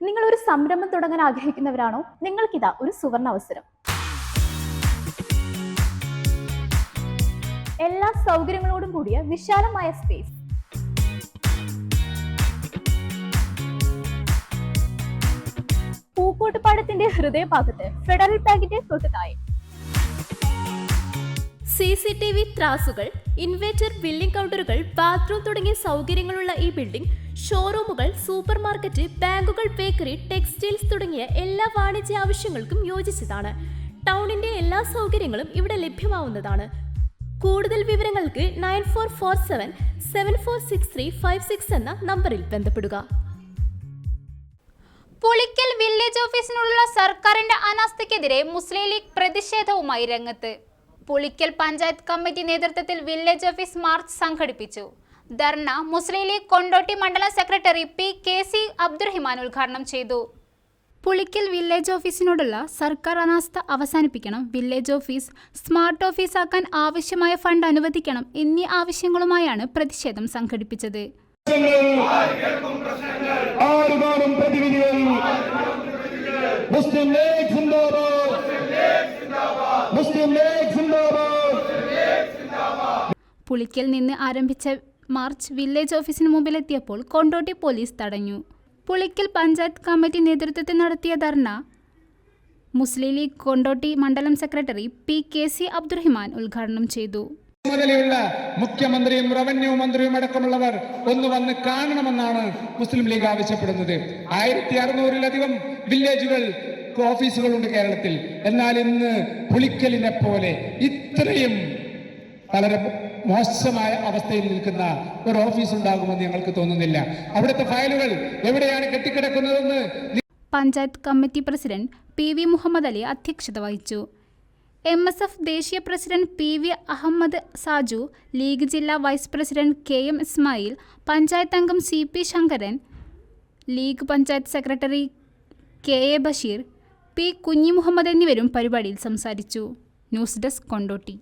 നിങ്ങൾ ഒരു സംരംഭം തുടങ്ങാൻ ആഗ്രഹിക്കുന്നവരാണോ? നിങ്ങൾക്കിതാ ഒരു സുവർണ അവസരം. എല്ലാ സൗകര്യങ്ങളോടും കൂടിയ വിശാലമായ സ്പേസ് പൂക്കോട്ടുപാടത്തിന്റെ ഹൃദയഭാഗത്ത് ഫെഡറൽ ബാങ്കിന്റെ തൊട്ട് താഴെ സി സി ടി വി ത്രാസുകൾ ഇൻവേറ്റർ ബില്ലിംഗ് കൗണ്ടറുകൾ ബാത്റൂം തുടങ്ങിയ സൗകര്യങ്ങളുള്ള ഈ ബിൽഡിംഗ് ഷോറൂമുകൾ സൂപ്പർ മാർക്കറ്റ് ബാങ്കുകൾ ബേക്കറി ടെക്സ്റ്റൈൽസ് തുടങ്ങിയ എല്ലാ വാണിജ്യ ആവശ്യങ്ങൾക്കും യോജിച്ചതാണ്. ടൗണിന്റെ എല്ലാ സൗകര്യങ്ങളും ഇവിടെ ലഭ്യമാവുന്നതാണ്. കൂടുതൽ വിവരങ്ങൾക്ക് nine four four seven seven four six three five six എന്ന നമ്പറിൽ ബന്ധപ്പെടുക. പുളിക്കൽ വില്ലേജ് ഓഫീസിനുള്ള സർക്കാരിന്റെ അനാസ്ഥയ്ക്കെതിരെ മുസ്ലിം ലീഗ് പ്രതിഷേധവുമായി രംഗത്ത്. പുളിക്കൽ പഞ്ചായത്ത് കമ്മിറ്റി നേതൃത്വത്തിൽ വില്ലേജ് ഓഫീസ് മാർച്ച് സംഘടിപ്പിച്ചു. ധർണ മുസ്ലിം ലീഗ് കൊണ്ടോട്ടി മണ്ഡലം secretary P K C Abdurahiman ഉദ്ഘാടനം ചെയ്തു. പുളിക്കൽ വില്ലേജ് ഓഫീസിനോടുള്ള സർക്കാർ അനാസ്ഥ അവസാനിപ്പിക്കണം വില്ലേജ് ഓഫീസ് സ്മാർട്ട് ഓഫീസാക്കാൻ ആവശ്യമായ ഫണ്ട് അനുവദിക്കണം എന്നീ ആവശ്യങ്ങളുമായാണ് പ്രതിഷേധം സംഘടിപ്പിച്ചത്. മുസ്ലിം ലീഗ് മുസ്ലിം ലീഗ് സിന്ദാബാദ് പുളിക്കൽ നിന്ന് ആരംഭിച്ച മാർച്ച് വില്ലേജ് ഓഫീസിന് മുമ്പിലെത്തിയപ്പോൾ കൊണ്ടോട്ടി പോലീസ് തടഞ്ഞു. പുളിക്കൽ പഞ്ചായത്ത് കമ്മിറ്റി നേതൃത്വത്തിൽ നടത്തിയ ധർണ. മുസ്ലിം ലീഗ് കൊണ്ടോട്ടി മണ്ഡലം secretary P K C Abdurahiman ഉദ്ഘാടനം ചെയ്തു. ചുമതലയുള്ള മുഖ്യമന്ത്രിയും റവന്യൂ മന്ത്രിയും അടക്കമുള്ളവർ ഒന്ന് വന്ന് കാണണമെന്നാണ് മുസ്ലിം ലീഗ് ആവശ്യപ്പെടുന്നത്. ആയിരത്തി അറുന്നൂറിലധികം വില്ലേജുകൾ ഓഫീസുകളുണ്ട് കേരളത്തിൽ. എന്നാൽ ഇന്ന് പുളിക്കലിനെ പോലെ ഇത്രയും വളരെ മോശമായ അവസ്ഥയിൽ നിൽക്കുന്ന ഒരു ഓഫീസ് ഉണ്ടാകുമെന്ന് ഞങ്ങൾക്ക് തോന്നുന്നില്ല. അവിടുത്തെ ഫയലുകൾ എവിടെയാണ് കെട്ടിക്കിടക്കുന്നതെന്ന് panchayat committee president P V Muhammad Ali അധ്യക്ഷത വഹിച്ചു. എം എസ് എഫ് ദേശീയ president P V Ahammed Saju League ജില്ലാ vice president K M Ismail panchayat അംഗം C P Sankaran League panchayat secretary K A Basheer P Kunhimuhammed എന്നിവരും പരിപാടിയിൽ സംസാരിച്ചു. News desk Kondotty.